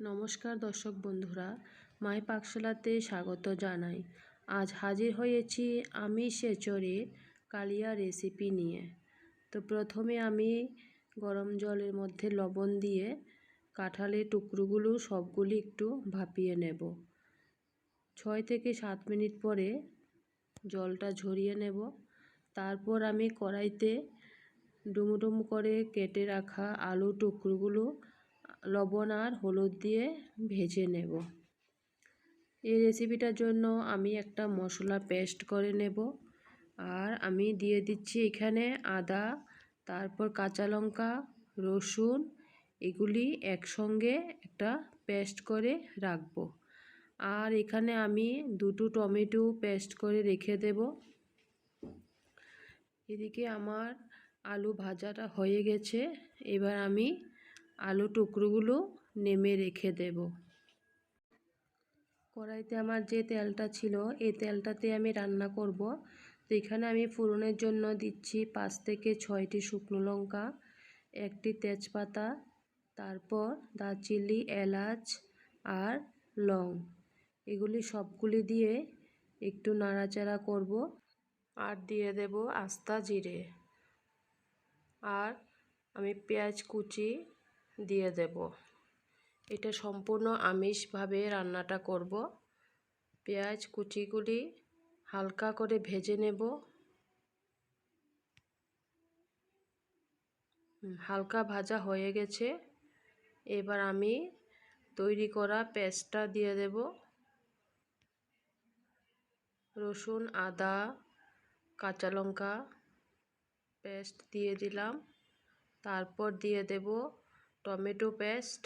নমস্কার দর্শক বন্ধুরা, মাই পাকশালাতে স্বাগত জানাই। আজ হাজির হয়েছি আমি সেচরের কালিয়া রেসিপি নিয়ে। তো প্রথমে আমি গরম জলের মধ্যে লবণ দিয়ে কাঁঠালের টুকরোগুলো সবগুলি একটু ভাপিয়ে নেব। ছয় থেকে সাত মিনিট পরে জলটা ঝরিয়ে নেব। তারপর আমি কড়াইতে ডুমু ডুমু করে কেটে রাখা আলু টুকরোগুলো লবণ আর হলুদ দিয়ে ভেজে নেব। এই রেসিপিটার জন্য আমি একটা মশলা পেস্ট করে নেব। আর আমি দিয়ে দিচ্ছি এখানে আদা, তারপর কাঁচা লঙ্কা, রসুন, এগুলি একসঙ্গে একটা পেস্ট করে রাখব। আর এখানে আমি দুটো টমেটো পেস্ট করে রেখে দেব। এদিকে আমার আলু ভাজাটা হয়ে গেছে। এবার আমি আলু টুকরোগুলো নেমে রেখে দেব। কড়াইতে আমার যে তেলটা ছিল, এই তেলটাতে আমি রান্না করব। তো এখানে আমি ফোড়নের জন্য দিচ্ছি পাঁচ থেকে ছয়টি শুকনো লঙ্কা, একটি তেজপাতা, তারপর দারচিনি, এলাচ আর লং। এগুলি সবগুলি দিয়ে একটু নাড়াচাড়া করব আর দিয়ে দেব আস্তা জিরে। আর আমি পেঁয়াজ কুচি দিয়ে দেব। এটা সম্পূর্ণ আমিষভাবে রান্নাটা করব। পেঁয়াজ কুচিগুলি হালকা করে ভেজে নেব। হালকা ভাজা হয়ে গেছে। এবার আমি তৈরি করা পেস্টটা দিয়ে দেব। রসুন, আদা, কাঁচা লঙ্কা পেস্ট দিয়ে দিলাম। তারপর দিয়ে দেব টমেটো পেস্ট।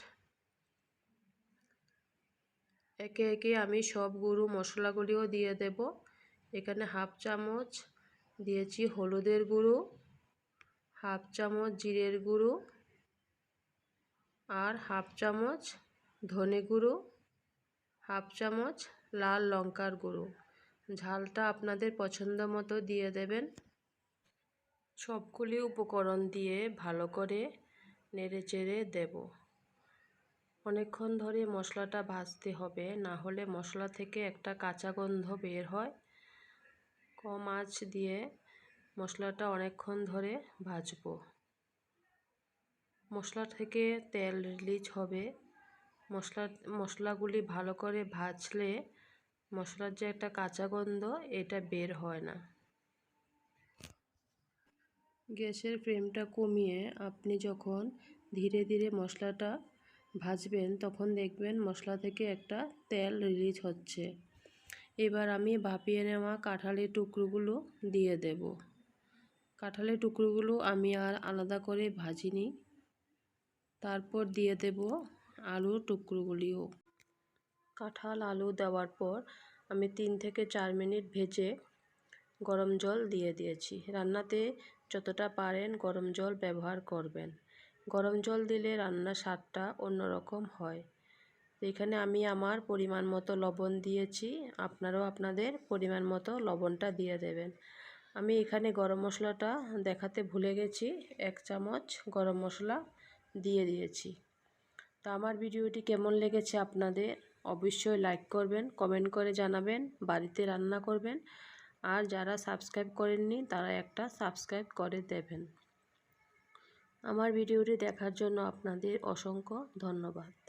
একে একে আমি সব গুঁড়ো মশলাগুলিও দিয়ে দেব। এখানে হাফ চামচ দিয়েছি হলুদের গুঁড়ো, হাফ চামচ জিরের গুঁড়ো আর হাফ চামচ ধনে গুঁড়ো, হাফ চামচ লাল লঙ্কার গুঁড়ো। ঝালটা আপনাদের পছন্দ মতো দিয়ে দেবেন। সবগুলি উপকরণ দিয়ে ভালো করে নেড়ে চেড়ে দেব। অনেকক্ষণ ধরে মশলাটা ভাজতে হবে, না হলে মশলা থেকে একটা কাঁচা গন্ধ বের হয়। কম আঁচ দিয়ে মশলাটা অনেকক্ষণ ধরে ভাজবো। মশলা থেকে তেল রিলিজ হবে। মশলা, মশলাগুলি ভালো করে ভাজলে মশলার যে একটা কাঁচা গন্ধ, এটা বের হয় না। গ্যাসের ফ্লেমটা কমিয়ে আপনি যখন ধীরে ধীরে মশলাটা ভাজবেন, তখন দেখবেন মশলা থেকে একটা তেল রিলিজ হচ্ছে। এবার আমি ভাপিয়ে নেওয়া কাঁঠালের টুকরোগুলো দিয়ে দেব। কাঁঠালের টুকরোগুলো আমি আর আলাদা করে ভাজিনি। তারপর দিয়ে দেব আলুর টুকরোগুলিও। কাঁঠাল আলু দেওয়ার পর আমি তিন থেকে চার মিনিট ভেজে গরম জল দিয়ে দিয়েছি। রান্নাতে যতটা পারেন গরম জল ব্যবহার করবেন। গরম জল দিলে রান্নার স্বাদটা অন্যরকম হয়। এখানে আমি আমার পরিমাণ মতো লবণ দিয়েছি। আপনারাও আপনাদের পরিমাণ মতো লবণটা দিয়ে দেবেন। আমি এখানে গরম মশলাটা দেখাতে ভুলে গেছি। এক চামচ গরম মশলা দিয়ে দিয়েছি। তো আমার ভিডিওটি কেমন লেগেছে আপনাদের অবশ্যই লাইক করবেন, কমেন্ট করে জানাবেন, বাড়িতে রান্না করবেন। আর যারা সাবস্ক্রাইব করেননি, তারা একটা সাবস্ক্রাইব করে দেবেন। আমার ভিডিওটি দেখার জন্য আপনাদের অসংখ্য ধন্যবাদ।